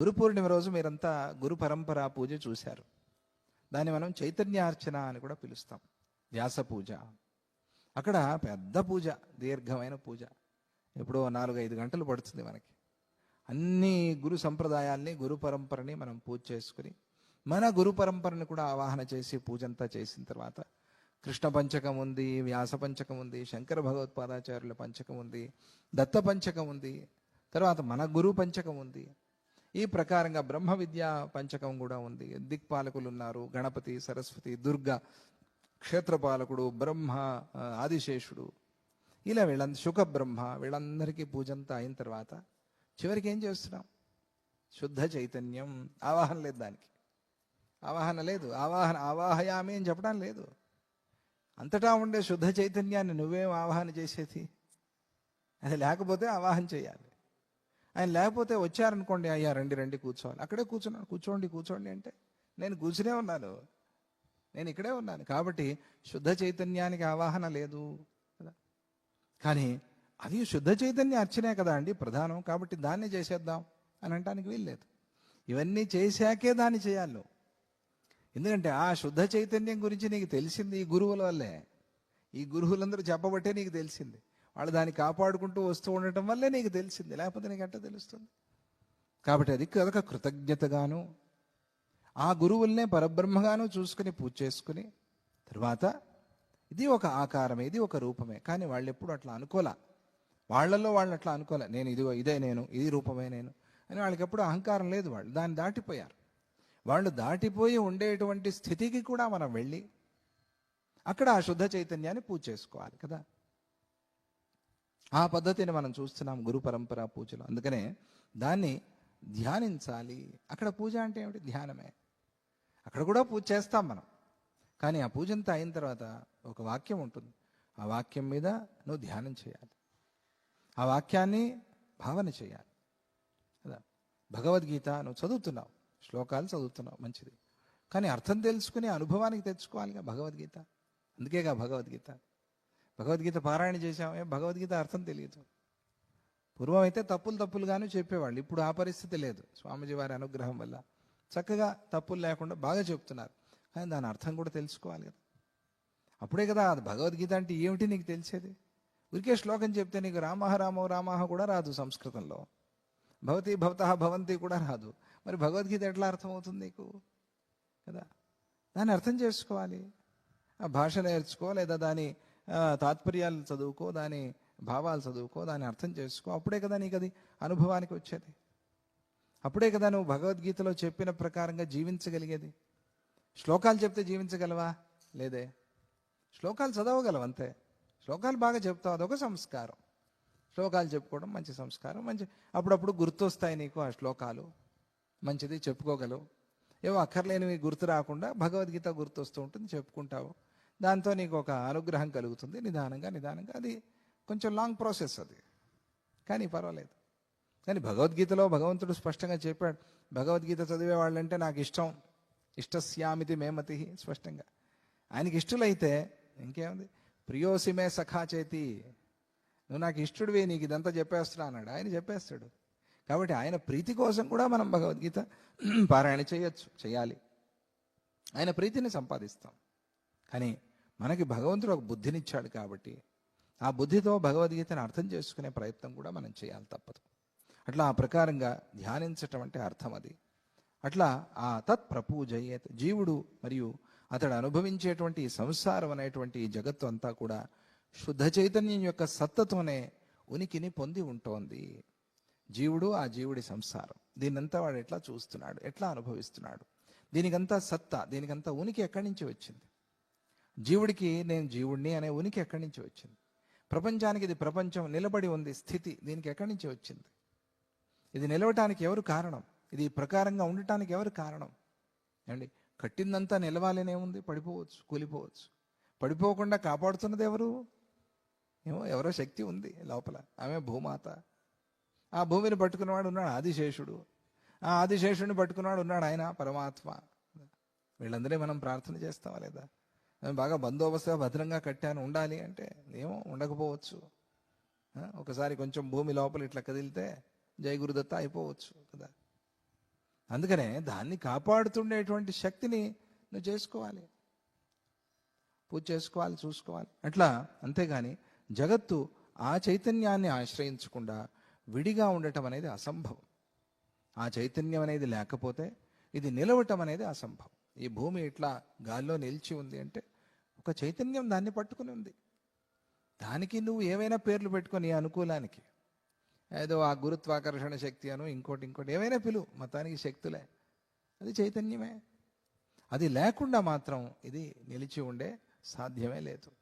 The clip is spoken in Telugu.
గురు పూర్ణిమ రోజు మీరంతా గురు పరంపర పూజ చూశారు. దాన్ని మనం చైతన్యార్చన అని కూడా పిలుస్తాం. వ్యాస పూజ. అక్కడ పెద్ద పూజ దీర్ఘమైన పూజ. ఎప్పుడో నాలుగు ఐదు గంటలు పడుతుంది మనకి. అన్ని గురు సంప్రదాయాల్ని గురు పరంపరని మనం పూజ చేసుకుని మన గురు పరంపరని కూడా ఆవాహన చేసి పూజంతా చేసిన తర్వాత కృష్ణ పంచకం ఉంది వ్యాస పంచకం ఉంది శంకర భగవత్పాదాచార్యుల పంచకం ఉంది దత్త పంచకం ఉంది తర్వాత మన గురు పంచకం ఉంది ఈ ప్రకారంగా బ్రహ్మ విద్యా పంచకం కూడా ఉంది. దిక్పాలకులు ఉన్నారు గణపతి సరస్వతి దుర్గ క్షేత్రపాలకుడు బ్రహ్మ ఆదిశేషుడు. ఇలా వీళ్ళంద శుక బ్రహ్మ వీళ్ళందరికీ పూజంతా అయిన తర్వాత చివరికి ఏం చేస్తున్నాం? శుద్ధ చైతన్యం. ఆవాహన లేదు దానికి. ఆవాహన లేదు. ఆవాహన ఆవాహయామి అని చెప్పడం లేదు. అంతటా ఉండే శుద్ధ చైతన్యాన్ని నువ్వేం ఆవాహన చేసేది? అది లేకపోతే ఆవాహన చేయాలి. ఆయన లేకపోతే వచ్చారనుకోండి అయ్యా రండి రండి కూర్చోవాలి. అక్కడే కూర్చున్నాను కూర్చోండి కూర్చోండి అంటే నేను కూర్చునే ఉన్నాను. నేను ఇక్కడే ఉన్నాను. కాబట్టి శుద్ధ చైతన్యానికి ఆవాహన లేదు. కదా? కానీ అది శుద్ధ చైతన్య అర్చనే కదా అండి ప్రధానం. కాబట్టి దాన్ని చేసేద్దాం అని అనటానికి వీల్లేదు ఇవన్నీ చేశాకే దాన్ని చేయాలి ఎందుకంటే ఆ శుద్ధ చైతన్యం గురించి నీకు తెలిసింది ఈ గురువుల వల్లే. ఈ గురువులందరూ చెప్పబట్టే నీకు తెలిసింది. వాళ్ళు దాన్ని కాపాడుకుంటూ వస్తూ ఉండటం వల్లే నీకు తెలిసింది లేకపోతే నీకు ఎట్లా తెలుస్తుంది? కాబట్టి అది కనుక కృతజ్ఞతగాను ఆ గురువుల్నే పరబ్రహ్మగాను చూసుకుని పూజ చేసుకుని తర్వాత ఇది ఒక ఆకారమే ఇది ఒక రూపమే. కానీ వాళ్ళు ఎప్పుడు అట్లా అనుకోలే. వాళ్ళల్లో వాళ్ళు అట్లా అనుకోలే. నేను ఇదిగో ఇదే నేను ఇది రూపమే నేను అని వాళ్ళకి ఎప్పుడు అహంకారం లేదు. వాళ్ళు దాన్ని దాటిపోయారు. వాళ్ళు దాటిపోయి ఉండేటువంటి స్థితికి కూడా మనం వెళ్ళి అక్కడ ఆ శుద్ధ చైతన్యాన్ని పూజ చేసుకోవాలి కదా. ఆ పద్ధతిని మనం చూస్తున్నాం గురు పరంపర పూజలో. అందుకనే దాన్ని ధ్యానించాలి. అక్కడ పూజ అంటే ఏమిటి? ధ్యానమే. అక్కడ కూడా పూజ చేస్తాం మనం. కానీ ఆ పూజ అంతా అయిన తర్వాత ఒక వాక్యం ఉంటుంది. ఆ వాక్యం మీద నువ్వు ధ్యానం చేయాలి. ఆ వాక్యాన్ని భావన చేయాలి. కదా? భగవద్గీత నువ్వు చదువుతున్నావు. శ్లోకాలు చదువుతున్నావు. మంచిది. కానీ అర్థం తెలుసుకుని అనుభవానికి తెచ్చుకోవాలిగా భగవద్గీత. అందుకేగా భగవద్గీత. భగవద్గీత పారాయణ చేశామే భగవద్గీత అర్థం తెలియదు. పూర్వం అయితే తప్పులు తప్పులుగాను చెప్పేవాళ్ళు ఇప్పుడు ఆ పరిస్థితి లేదు స్వామీజీ వారి అనుగ్రహం వల్ల. చక్కగా తప్పులు లేకుండా బాగా చెప్తున్నారు కానీ దాని అర్థం కూడా తెలుసుకోవాలి కదా. అప్పుడే కదా అది భగవద్గీత అంటే ఏమిటి నీకు తెలిసేది? ఊరికే శ్లోకం చెప్తే నీకు రామహ రామో రామహ కూడా రాదు సంస్కృతంలో. భవతి భవత భవంతి కూడా రాదు. మరి భగవద్గీత ఎట్లా అర్థమవుతుంది నీకు? కదా? దాన్ని అర్థం చేసుకోవాలి. ఆ భాష నేర్చుకో లేదా దాని తాత్పర్యాలు చదువుకో దాని భావాలు చదువుకో దాన్ని అర్థం చేసుకో. అప్పుడే కదా నీకు అది అనుభవానికి వచ్చేది. అప్పుడే కదా నువ్వు భగవద్గీతలో చెప్పిన ప్రకారంగా జీవించగలిగేది. శ్లోకాలు చెప్తే జీవించగలవా? లేదే. శ్లోకాలు చదవగలవు అంతే. శ్లోకాలు బాగా చెప్తావు అదొక సంస్కారం. శ్లోకాలు చెప్పుకోవడం మంచి సంస్కారం మంచి అప్పుడప్పుడు గుర్తొస్తాయి నీకు ఆ శ్లోకాలు. మంచిది చెప్పుకోగలవు. ఏవో అక్కర్లేనివి గుర్తు రాకుండా భగవద్గీత గుర్తొస్తూ ఉంటుంది చెప్పుకుంటావు. దాంతో నీకు ఒక అనుగ్రహం కలుగుతుంది. నిదానంగా నిదానంగా. అది కొంచెం లాంగ్ ప్రాసెస్ అది. కానీ పర్వాలేదు. కానీ భగవద్గీతలో భగవంతుడు స్పష్టంగా చెప్పాడు. భగవద్గీత చదివే వాళ్ళంటే నాకు ఇష్టం. ఇష్టస్యామితి మేమతి స్పష్టంగా. ఆయనకి ఇష్టలైతే ఇంకేముంది? ప్రియోసిమే సఖా చేతి. నువ్వు నాకు ఇష్టడివి నీకు ఇదంతా చెప్పేస్తున్నా అన్నాడు. ఆయన చెప్పేస్తాడు. కాబట్టి ఆయన ప్రీతి కోసం కూడా మనం భగవద్గీత పారాయణ చేయొచ్చు చేయాలి. ఆయన ప్రీతిని సంపాదిస్తాం. కానీ మనకి భగవంతుడు ఒక బుద్ధినిచ్చాడు కాబట్టి ఆ బుద్ధితో భగవద్గీతను అర్థం చేసుకునే ప్రయత్నం కూడా మనం చేయాలి తప్పదు. అట్లా ఆ ప్రకారంగా ధ్యానించటం అంటే అర్థం అది. అట్లా ఆ తత్ ప్రపూజయేత్ జీవుడు మరియు అతడు అనుభవించేటువంటి సంసారం అనేటువంటి ఈ జగత్తు అంతా కూడా శుద్ధ చైతన్యం యొక్క సత్తతోనే ఉనికిని పొంది ఉంటోంది. జీవుడు ఆ జీవుడి సంసారం. దీన్నంతా వాడు ఎట్లా చూస్తున్నాడు? ఎట్లా అనుభవిస్తున్నాడు? దీనికంతా సత్తా దీనికంతా ఉనికి ఎక్కడి నుంచి వచ్చింది? జీవుడికి నేను జీవుడిని అనే ఉనికి ఎక్కడి నుంచి వచ్చింది? ప్రపంచానికి ఇది ప్రపంచం నిలబడి ఉంది స్థితి దీనికి ఎక్కడి నుంచి వచ్చింది? ఇది నిలవటానికి ఎవరు కారణం? ఇది ప్రకారంగా ఉండటానికి ఎవరు కారణం? ఏమండి కట్టిందంతా నిలవాలనే ఉంది పడిపోవచ్చు కూలిపోవచ్చు. పడిపోకుండా కాపాడుతున్నది ఎవరు? ఏమో ఎవరో శక్తి ఉంది లోపల. ఆమె భూమాత. ఆ భూమిని పట్టుకున్నవాడు ఉన్నాడు ఆదిశేషుడు. ఆ ఆదిశేషుడిని పట్టుకున్నవాడు ఉన్నాడు ఆయన పరమాత్మ. వీళ్ళందరే మనం ప్రార్థన చేస్తావా లేదా? నేను బాగా బందోబస్తుగా భద్రంగా కట్టాను. ఉండాలి అంటే ఏమో ఉండకపోవచ్చు. ఒకసారి కొంచెం భూమి లోపల ఇట్లా కదిలితే జై గురుదత్త అయిపోవచ్చు కదా. అందుకనే దాన్ని కాపాడుతుండేటువంటి శక్తిని నువ్వు చేసుకోవాలి. పూజ చేసుకోవాలి చూసుకోవాలి. అట్లా అంతేగాని జగత్తు ఆ చైతన్యాన్ని ఆశ్రయించకుండా విడిగా ఉండటం అనేది అసంభవం. ఆ చైతన్యం అనేది లేకపోతే ఇది నిలవటం అనేది అసంభవం. ఈ భూమి ఇట్లా గాల్లో నిలిచి ఉంది అంటే ఒక చైతన్యం దాన్ని పట్టుకుని ఉంది. దానికి నువ్వు ఏవైనా పేర్లు పెట్టుకొని అనుకూలానికి. ఏదో ఆ గురుత్వాకర్షణ శక్తి అను ఇంకోటి ఇంకోటి ఏవైనా పిలువు మతానికి శక్తులే. అది చైతన్యమే. అది లేకుండా మాత్రం ఇది నిలిచి ఉండే సాధ్యమే లేదు.